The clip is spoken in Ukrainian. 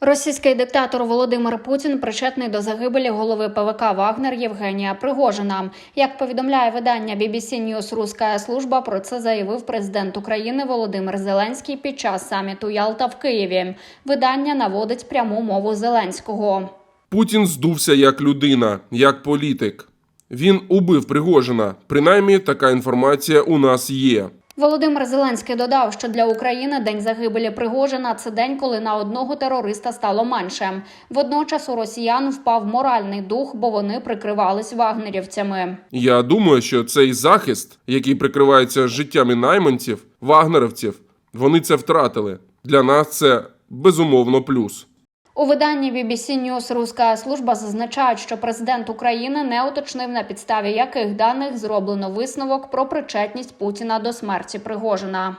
Російський диктатор Володимир Путін причетний до загибелі голови ПВК Вагнер Євгенія Пригожина. Як повідомляє видання BBC News Руська служба, про це заявив президент України Володимир Зеленський під час саміту Ялта в Києві. Видання наводить пряму мову Зеленського. Путін здувся як людина, як політик. Він убив Пригожина. Принаймні, така інформація у нас є. Володимир Зеленський додав, що для України день загибелі Пригожина це день, коли на одного терориста стало менше. Водночас у росіян впав моральний дух, бо вони прикривались вагнерівцями. Я думаю, що цей захист, який прикривається життями найманців, вагнерівців, вони це втратили. Для нас це безумовно плюс. У виданні BBC News Руська служба зазначають, що президент України не уточнив на підставі яких даних зроблено висновок про причетність Путіна до смерті Пригожина.